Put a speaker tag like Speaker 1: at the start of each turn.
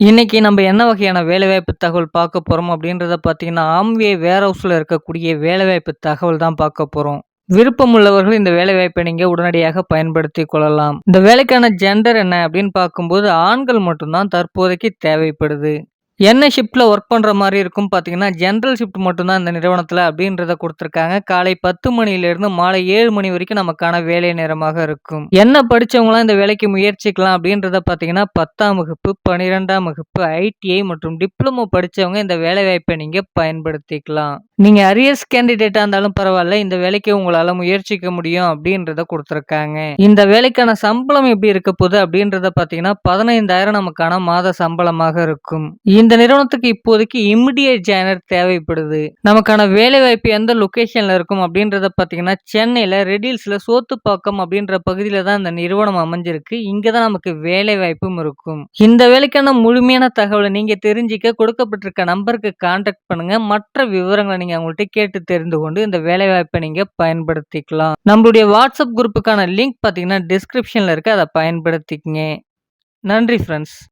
Speaker 1: இன்னைக்கு நம்ம என்ன வகையான வேலைவாய்ப்பு தகவல் பார்க்க போகிறோம் அப்படின்றத பார்த்தீங்கன்னா, ஆம்வே வேர்ஹவுஸ்ல இருக்கக்கூடிய வேலைவாய்ப்பு தகவல் தான் பார்க்க போகிறோம் விருப்பம் உள்ளவர்கள் இந்த வேலைவாய்ப்பை நீங்கள் உடனடியாக பயன்படுத்தி கொள்ளலாம். இந்த வேலைக்கான ஜெண்டர் என்ன அப்படின்னு பார்க்கும்போது, ஆண்கள் மட்டும்தான் தற்போதைக்கு தேவைப்படுது. என்ன ஷிஃப்ட்டில் ஒர்க் பண்ணுற மாதிரி இருக்கும் பார்த்தீங்கன்னா, ஜென்ரல் ஷிஃப்ட் மட்டும் தான் இந்த நிறுவனத்தில் அப்படின்றத கொடுத்துருக்காங்க காலை 10 மணியிலிருந்து மாலை ஏழு மணி வரைக்கும் நமக்கான வேலை நேரமாக இருக்கும். என்ன படித்தவங்களாம் இந்த வேலைக்கு முயற்சிக்கலாம் அப்படின்றத பார்த்தீங்கன்னா, 10ஆம் வகுப்பு, 12ஆம் வகுப்பு, ஐடிஐ மற்றும் டிப்ளமோ படிச்சவங்க இந்த வேலைவாய்ப்பை நீங்கள் பயன்படுத்திக்கலாம். நீங்க அரியர்ஸ் கேண்டிடேட்டாக இருந்தாலும் பரவாயில்ல இந்த வேலைக்கு உங்களால் முயற்சிக்க முடியும் அப்படின்றத கொடுத்துருக்காங்க இந்த வேலைக்கான சம்பளம் எப்படி இருக்க போகுது அப்படின்றத பார்த்தீங்கன்னா, 15,000 நமக்கான மாத சம்பளமாக இருக்கும். இந்த நிறுவனத்துக்கு இப்போதைக்கு இமிடியேட் ஜாயினர் தேவைப்படுது. நமக்கான வேலைவாய்ப்பு எந்த லொக்கேஷன்ல இருக்கும் அப்படின்றத பார்த்தீங்கன்னா, சென்னையில ரெடில்ஸ்ல சோத்துப்பாக்கம் அப்படின்ற பகுதியில தான் இந்த நிறுவனம் அமைஞ்சிருக்கு. இங்கே தான் நமக்கு வேலைவாய்ப்பும் இருக்கும். இந்த வேலைக்கான முழுமையான தகவலை நீங்க தெரிஞ்சுக்க கொடுக்கப்பட்டிருக்க நம்பருக்கு கான்டாக்ட் பண்ணுங்க. மற்ற விவரங்களை நீங்க அவங்கள்ட்ட கேட்டு தெரிந்து கொண்டு இந்த வேலைவாய்ப்பை நீங்க பயன்படுத்திக்கலாம். நம்மளுடைய வாட்ஸ்அப் குரூப்புக்கான லிங்க் பார்த்தீங்கன்னா, டிஸ்கிரிப்ஷன்ல இருக்கு. அதை பயன்படுத்திக்கங்க. நன்றி ஃப்ரெண்ட்ஸ்